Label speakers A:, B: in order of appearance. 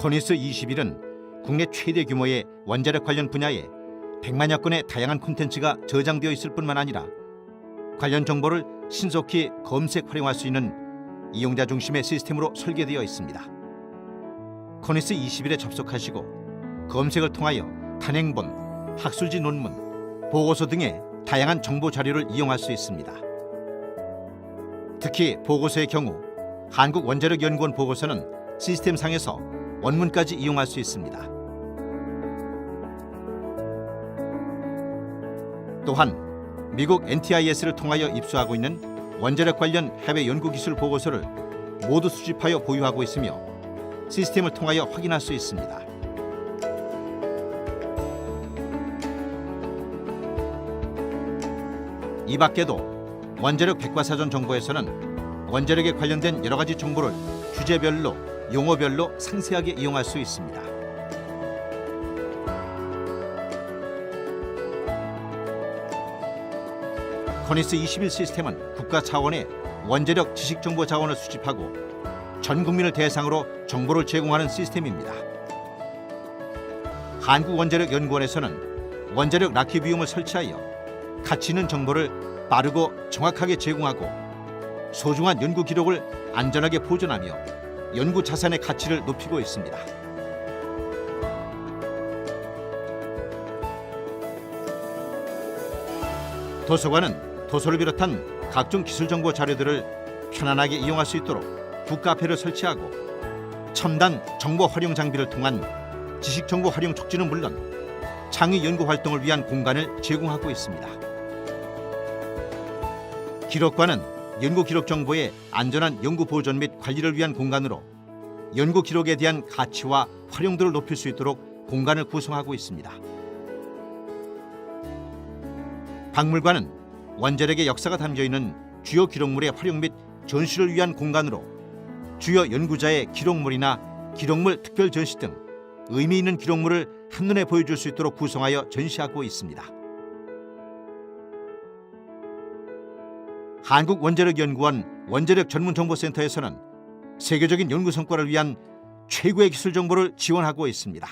A: 코니스 21은 국내 최대 규모의 원자력 관련 분야에 100만여 건의 다양한 콘텐츠가 저장되어 있을 뿐만 아니라 관련 정보를 신속히 검색 활용할 수 있는 이용자 중심의 시스템으로 설계되어 있습니다. 코니스 21에 접속하시고 검색을 통하여 단행본, 학술지 논문, 보고서 등의 다양한 정보 자료를 이용할 수 있습니다. 특히 보고서의 경우 한국원자력연구원 보고서는 시스템상에서 원문까지 이용할 수 있습니다. 또한 미국 NTIS를 통하여 입수하고 있는 원자력 관련 해외 연구 기술 보고서를 모두 수집하여 보유하고 있으며 시스템을 통하여 확인할 수 있습니다. 이 밖에도 원자력 백과사전 정보에서는 원자력에 관련된 여러 가지 정보를 주제별로 용어별로 상세하게 이용할 수 있습니다. 코니스 21 시스템은 국가 차원의 원자력 지식 정보 자원을 수집하고 전 국민을 대상으로 정보를 제공하는 시스템입니다. 한국원자력연구원에서는 원자력 라키비움을 설치하여 가치 있는 정보를 빠르고 정확하게 제공하고 소중한 연구 기록을 안전하게 보존하며 연구 자산의 가치를 높이고 있습니다. 도서관은 도서를 비롯한 각종 기술 정보 자료들을 편안하게 이용할 수 있도록 북카페를 설치하고 첨단 정보 활용 장비를 통한 지식 정보 활용 촉진은 물론 창의 연구 활동을 위한 공간을 제공하고 있습니다. 기록관은 연구 기록 정보의 안전한 연구 보존 및 관리를 위한 공간으로 연구 기록에 대한 가치와 활용도를 높일 수 있도록 공간을 구성하고 있습니다. 박물관은 원자력의 역사가 담겨 있는 주요 기록물의 활용 및 전시를 위한 공간으로 주요 연구자의 기록물이나 기록물 특별 전시 등 의미 있는 기록물을 한눈에 보여줄 수 있도록 구성하여 전시하고 있습니다. 한국원자력연구원 원자력전문정보센터에서는 세계적인 연구 성과를 위한 최고의 기술 정보를 지원하고 있습니다.